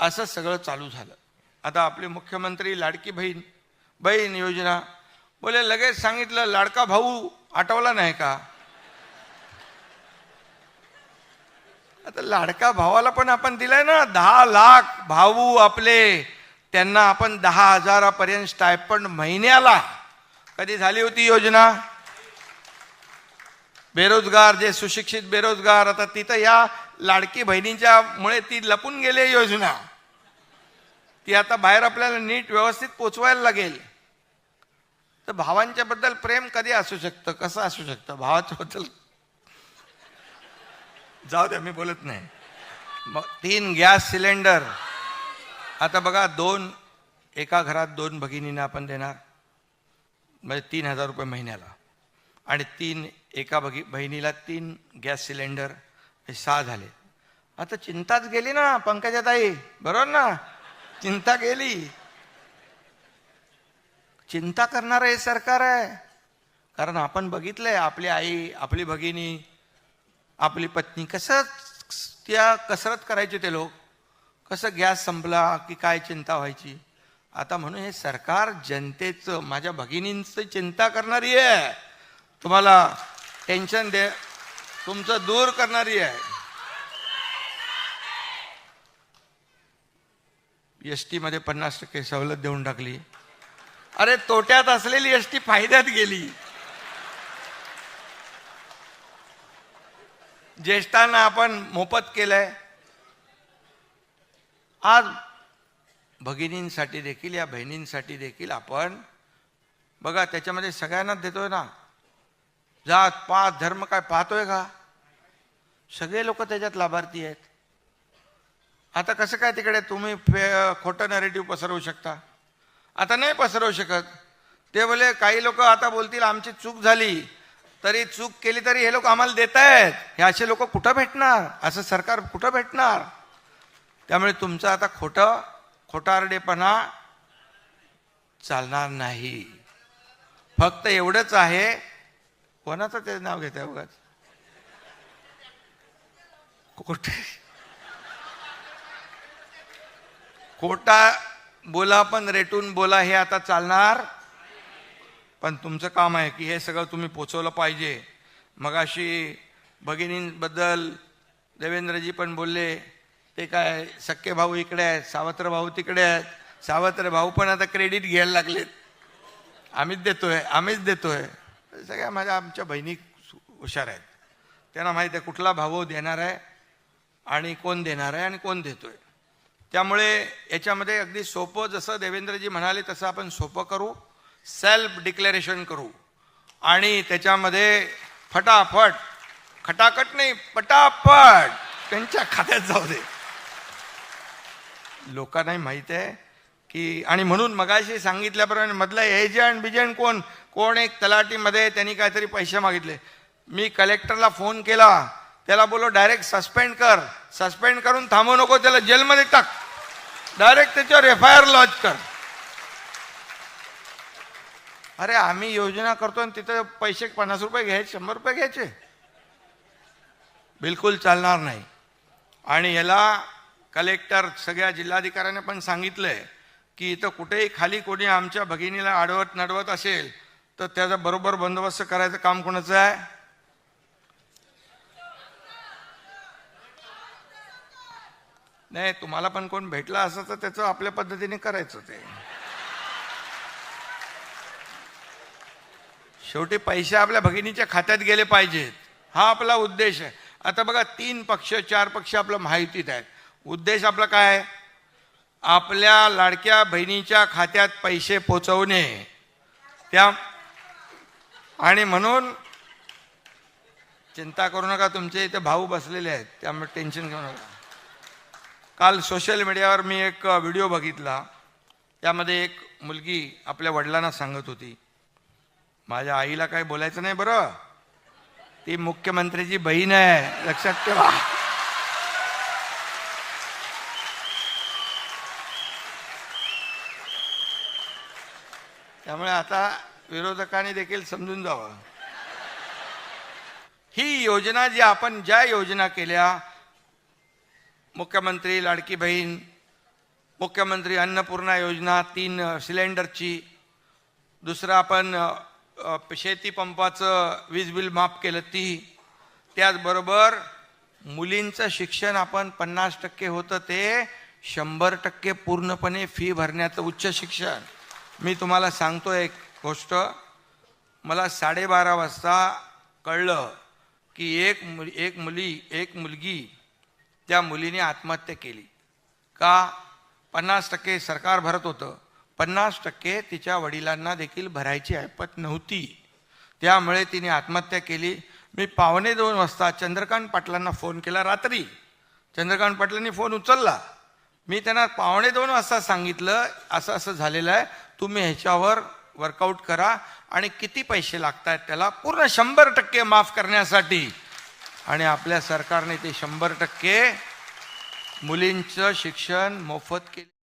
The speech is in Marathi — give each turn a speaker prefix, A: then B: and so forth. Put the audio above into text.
A: असं सगळं चालू झालं. आता आपले मुख्यमंत्री लाडकी बहीण बहीण योजना. बोले लगेच सांगितलं लाडका भाऊ आठवला नाही का? आता लाडका भावाला पण आपण दिलाय ना दहा लाख भाऊ आपले. त्यांना आपण दहा हजारापर्यंत स्टायपंड महिन्याला. कधी झाली होती योजना? बेरोजगार जे सुशिक्षित बेरोजगार आता तिथं या लाडकी बहिणींच्या मुळे ती लपून गेली आहे योजना. ती आता बाहेर आपल्याला नीट व्यवस्थित पोचवायला लागेल. तर भावांच्या बद्दल प्रेम कधी असू शकतं? कसं असू शकतं? भावाच्या बद्दल जाऊ द्या मी बोलत नाही. मग तीन गॅस सिलेंडर. आता बघा दोन एका घरात दोन भगिनींना आपण देणार. म्हणजे तीन हजार रुपये महिन्याला. आणि तीन एका भगी बहिणीला तीन गॅस सिलेंडर. हे सहा झाले. आता चिंताच गेली ना पंकजा ताई बरोबर ना? चिंता गेली. चिंता करणार हे सरकार आहे. कारण आपण बघितलंय आपली आई आपली भगिनी आपली पत्नी कसं त्या कसरत करायचे ते लोक. कसं गॅस संपला की काय चिंता व्हायची. आता म्हणून हे सरकार जनतेचं माझ्या भगिनींचं चिंता करणारी आहे. तुम्हाला टेन्शन दे तुमचं दूर करणारी आहे. एसमध्ये पन्नास टक्के सवलत देऊन टाकली. अरे तोट्यात असलेली एस टी फायद्यात गेली. ज्येष्ठांना आपण मोफत केलंय. आज भगिनींसाठी देखील या बहिणींसाठी देखील आपण बघा त्याच्यामध्ये सगळ्यांनाच देतोय ना. जात पात धर्म काय पाहतोय का? सगळे लोक त्याच्यात लाभार्थी आहेत. आता कसं काय तिकडे तुम्ही फे खोटं नॅरेटिव्ह पसरवू शकता? आता नाही पसरवू शकत. ते बोले काही लोक आता बोलतील आमची चूक झाली. तरी चूक केली तरी हे लोक आम्हाला देत आहेत हे असे लोक कुठं भेटणार? असं सरकार कुठं भेटणार? त्यामुळे तुमचं आता खोटं खोटारडेपणा चालणार नाही. फक्त एवढंच आहे. कोणाचं ते नाव घेत आहे बघा कोट खोटा बोला पण रेटून बोला हे आता चालणार. पण तुमचं काम आहे की हे सगळं तुम्ही पोचवलं पाहिजे. मगाशी भगिनींबद्दल देवेंद्रजी पण बोलले ते काय सक्के भाऊ इकडे आहेत सावत्र भाऊ तिकडे आहेत. सावत्र भाऊ पण आता क्रेडिट घ्यायला लागलेत. आम्हीच देतोय आम्हीच देतोय. सगळ्या माझ्या आमच्या बहिणी हुशार आहेत. त्यांना माहीत आहे कुठला भाऊ देणार आहे. आणि कोण देणार आहे आणि कोण देतोय. त्यामुळे याच्यामध्ये अगदी सोपं जसं देवेंद्रजी म्हणाले तसं आपण सोपं करू सेल्फ डिक्लेरेशन करू. आणि त्याच्यामध्ये फटाफट खटाखट नाही पटापट त्यांच्या खात्यात जाऊ दे. लोकांनाही माहीत आहे की आणि म्हणून मगाशी सांगितल्याप्रमाणे मधला एजंट बिजंट कोण कोण एक तलाटीमध्ये त्यांनी काहीतरी पैसे मागितले. मी कलेक्टरला फोन केला त्याला बोलो डायरेक्ट सस्पेंड कर. सस्पेंड करून थांबू नको त्याला जेलमध्ये टाक. डायरेक्ट त्याच्यावर एफ आय आर लॉन्च कर. अरे आम्ही योजना करतो आणि तिथं पैसे पन्नास रुपये घ्यायचे शंभर रुपये घ्यायचे. बिलकुल चालणार नाही. आणि याला कलेक्टर सगळ्या जिल्हाधिकाऱ्याने पण सांगितलंय की इथं कुठेही खाली कोणी आमच्या भगिनीला आडवत नडवत असेल तर त्याचा बरोबर बंदोबस्त करायचं काम कोणाचं आहे? नाही तुम्हाला पण कोण भेटला असं तर त्याचं आपल्या पद्धतीने करायचं ते. शेवटी पैसे आपल्या भगिनीच्या खात्यात गेले पाहिजेत. हा आपला उद्देश आहे. आता बघा तीन पक्ष चार पक्ष आपलं माहितीत आहेत. उद्देश आपला काय? आहे? आपल्या लाडक्या बहिणीच्या खात्यात पैसे पोचवणे. त्या आणि म्हणून चिंता करू नका तुमचे इथे भाऊ बसलेले आहेत. त्यामुळे टेन्शन घेऊ नका. काल सोशल मीडियावर मी एक व्हिडिओ बघितला. त्यामध्ये एक मुलगी आपल्या वडिलांना सांगत होती. माझ्या आईला काही बोलायचं नाही बरं. ती मुख्यमंत्र्याची बहीण आहे. लक्षात ठेवा. त्यामुळे आता विरोधकांनी देखील समजून जावं. ही योजना जी आपण ज्या योजना केल्या मुख्यमंत्री लाडकी बहीण मुख्यमंत्री अन्नपूर्णा योजना तीन सिलेंडरची. दुसरं आपण शेतीपंपाचं शेती पंपाचं वीज बिल माफ केलं ती. त्याचबरोबर मुलींचं शिक्षण आपण पन्नास टक्के होतं ते शंभर टक्के पूर्णपणे फी भरण्याचं उच्च शिक्षण. मी तुम्हाला सांगतो एक गोष्ट. मला साडेबारा वाजता कळलं की एक मुली एक मुली एक मुलगी त्या मुलीने आत्महत्या केली. का? पन्नास टक्के सरकार भरत होतं. पन्नास टक्के तिच्या वडिलांना देखील भरायची ऐपत नव्हती. त्यामुळे तिने आत्महत्या केली. मी पावणे दोन वाजता चंद्रकांत पाटलांना फोन केला रात्री. चंद्रकांत पाटलांनी फोन उचलला. मी त्यांना पावणे दोन वाजता सांगितलं असं असं झालेलं आहे. तुम्ही ह्याच्यावर वर्कआउट करा आणि किती पैसे लागत आहेत त्याला? पूर्ण शंभर टक्के माफ करण्यासाठी. आणि आपल्या सरकारने ते शंभर टक्के मुलींचं शिक्षण मोफत केले.